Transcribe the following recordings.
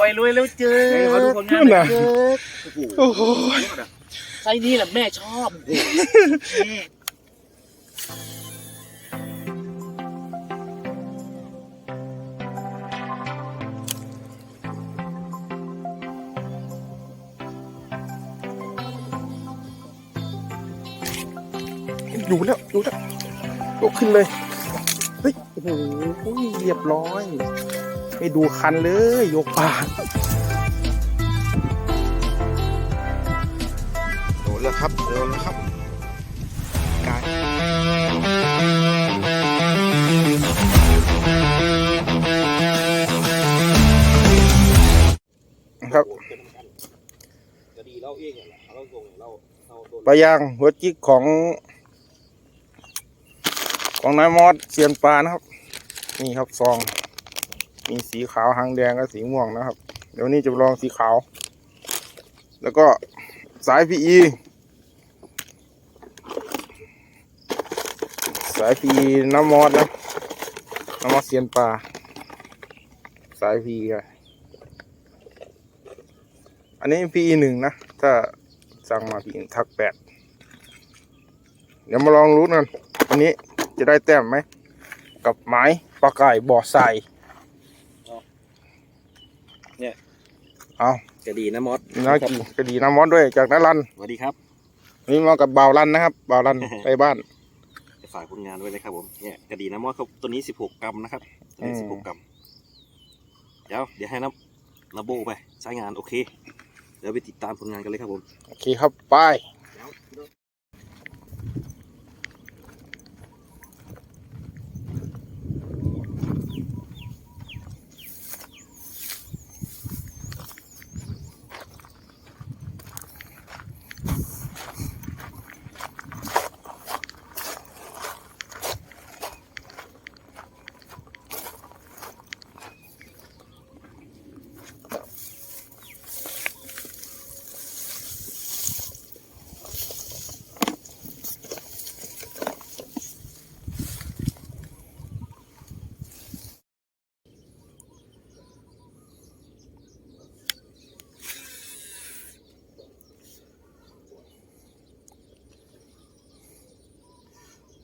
ปล่อยรวยแล้วเจอเฮ้ยขอดูผลงานน่ะเจอโอ้โหไซส์นี้แหละแม่ชอบแม่อยู่แล้วอยู่แล้วยกขึ้นเลย เฮ้ย โอ้โหเรียบร้อย ไม่ดูคันเลยยกปลาโดนแล้วครับโดนแล้วครับกายครับจะดีเราเองเนี่ยเราส่งเราเราโดนปลายางหัวจิกของ ของนายมอสเซียนปลานะครับ นี่ครับซอง มีสีขาวหางแดงกับสีม่วงนะครับ เดี๋ยวนี้จะลองสีขาว แล้วก็สาย PE สาย PE น้ำมอสนะน้ำมอสเซียนปลาสาย PE อะอันนี้ PE หนึ่งนะ ถ้าสั่งมา PE ทักแปดเดี๋ยวมาลองรู้กันวันนี้จะได้แต้มไหม กับไม้ปลาไก่บ่อทราย เอาจะดีนะมอสน่ากินกระดีน้ำมอสด้วย จากนารันสวัสดีครับนี่มากับบ่าวรันนะครับบ่าวรันไปบ้านจะฝากผลงานไว้นะครับผมเนี่ยกระดีนะมอสครับตัวนี้16กรัมนะครับตัวนี้อืม16กรัมเดี๋ยวเดี๋ยวให้น้ำนาโบไปใช้งานโอเค เดี๋ยวไปติดตามผลงานกันเลยครับผม โอเคครับไป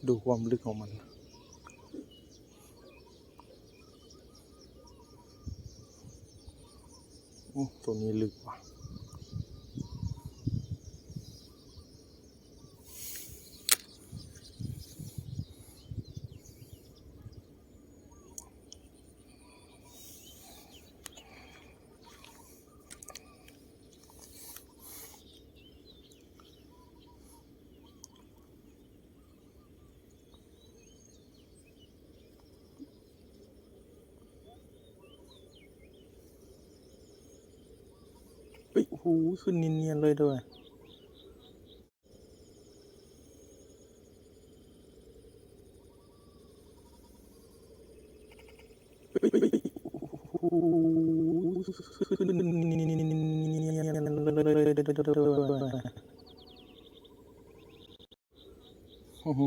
ดูความลึกของมัน โอ้ ตัวนี้ลึกว่ะ โอ้โหขึ้นเนียนๆเลยด้วยขึ้นเนียนๆเลยด้วยโอ้โห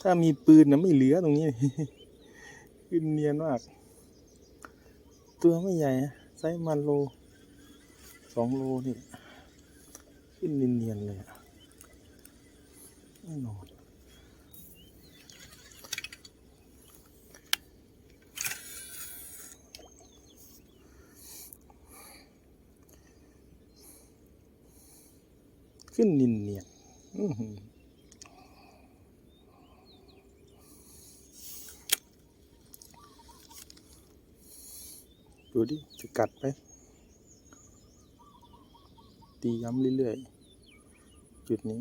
ถ้ามีปืนนะไม่เหลือตรงนี้ ขึ้นเนียนมาก ตัวไม่ใหญ่นะไซส์มันโล สองโลนี่ขึ้นเนียนๆเลยอะแน่นอนขึ้นเนียนๆดูดิ จะกัดไหม ตีย้ำเรื่อยๆ จุดนี้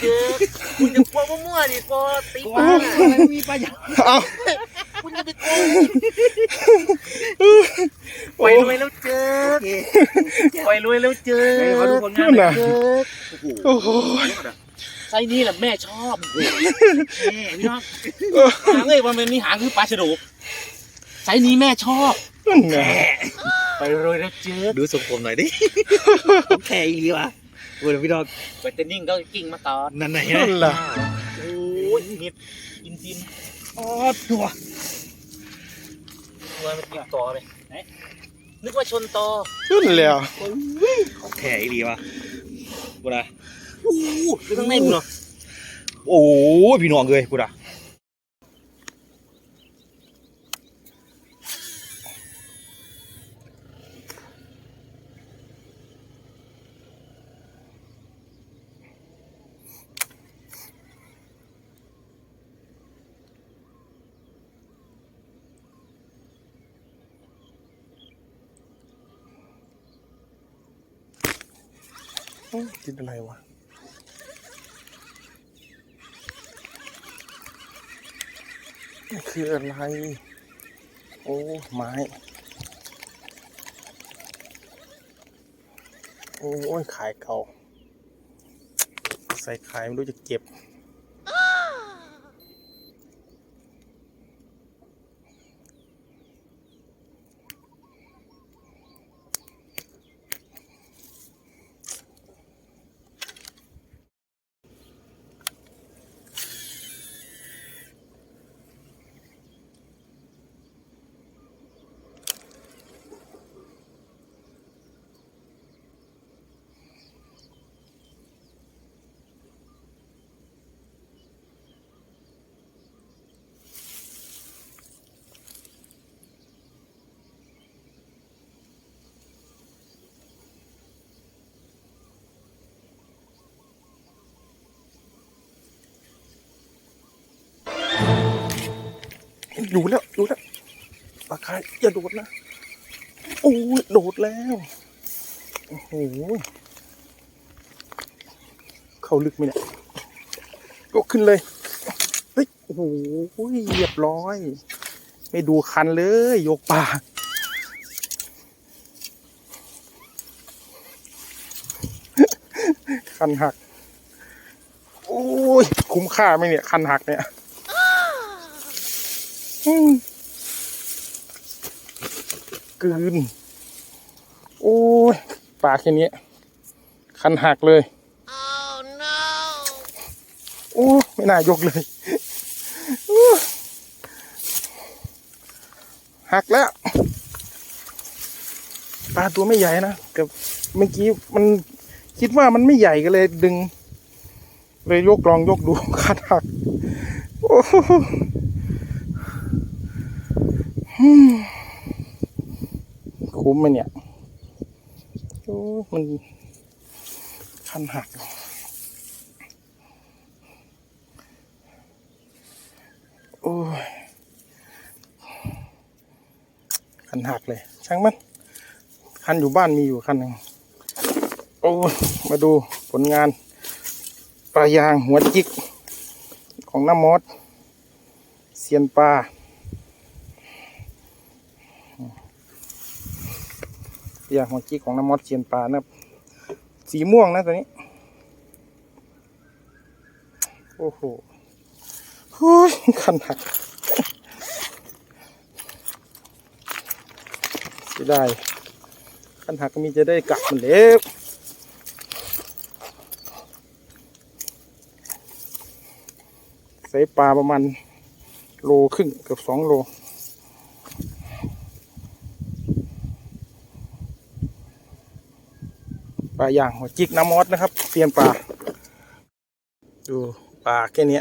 เจอคุณจะกลัวมั่วๆดิพอตีปลา มีปลาใหญ่เอา คุณจะไปโกงปล่อยรวยแล้วเจอปล่อยรวยแล้วเจอเฮ้ยขอดูผลงานน่ะเจอโอ้โหไซส์นี้แหละแม่ชอบแม่พี่น้องหางเลยวันเป็นนี่หางคือปลาฉลกไซส์นี้แม่ชอบนั่นไงไปเลยนะเจ๊ดูสมผมหน่อยดิแค่อีหลีวะโอ้ยพี่ดอกไปเต้นนิ่งก็กิ้งมาตอนนั่นไหนนั่นะนล่ะโอ้ยนิดกินทินอ๋อตัว ตัวมันกินต่อไปไหนนึกว่าชนต่อขึ้นแล้วแค่ดีวะกูนะโอ้โหคือข้างในมึงเหระโอ้พี่น้องเลยกูนะ กินอะไรวะนี่คืออะไร โอ้ ไม้ โอ้ยขายเก่า ใส่ขายไม่รู้จะเก็บ อยู่แล้วอยู่แล้วปลาคายอย่าโดดนะโอ้ยโดดแล้วโอ้โหเข้าลึกไหมเนี่ยยกขึ้นเลยเฮ้ยโอ้โหเรียบร้อย ไม่ดูคันเลยยกปลาคันหัก โอ้ยคุ้มค่าไหมเนี่ย คันหักเนี่ย กลืน โอ้ยปลาแค่นี้ คันหักเลยโอ้ไม่น่ายกเลยหักแล้ว ปลาตัวไม่ใหญ่นะแต่เมื่อกี้มันคิดว่ามันไม่ใหญ่ก็เลยดึง เลยยกลองยกดูคันหัก โอ้โห คุ้มไหมเนี่ยโอ้ยมันคันหักโอ้ยคันหักเลย ช่างมัน คันอยู่บ้านมีอยู่คันหนึ่งโอ้ยมาดูผลงานปลายางหัวจิกของน้ำมอสเซียนปลา อย่างหัวจิกของน้ำมอสเชียนปลานะครับ สีม่วงนะตัวนี้ โอ้โหโอ้ยคันหักเสียดายคันหักก็มีจะได้กลับมันเล็วใส่ปลาประมาณโลครึ่งเกือบสองโล ลาย่างหัวจิกน้ำมอสนะครับเปลี่ยนปลาดูปลาแค่นี้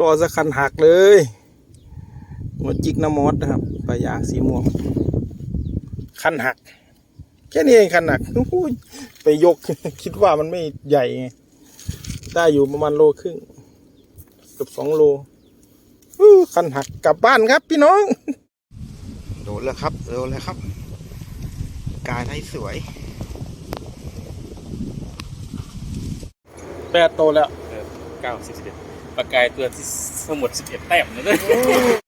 รอสักคันหักเลยหัวจิกน้ำมอสนะครับปลาย่างสีม่วงคันหัก แค่นี้เองคันหักไปยกคิดว่ามันไม่ใหญ่ไงได้อยู่ประมาณโลครึ่งเกือบสองโลคันหักกลับบ้านครับพี่น้อง โดนแล้วครับ โดนแล้วครับ กายให้สวย แปดโตแล้ว เก้าสิบสิบเอ็ดปลากายตัวที่ทั้งหมดสิบเอ็ดแต้มเลย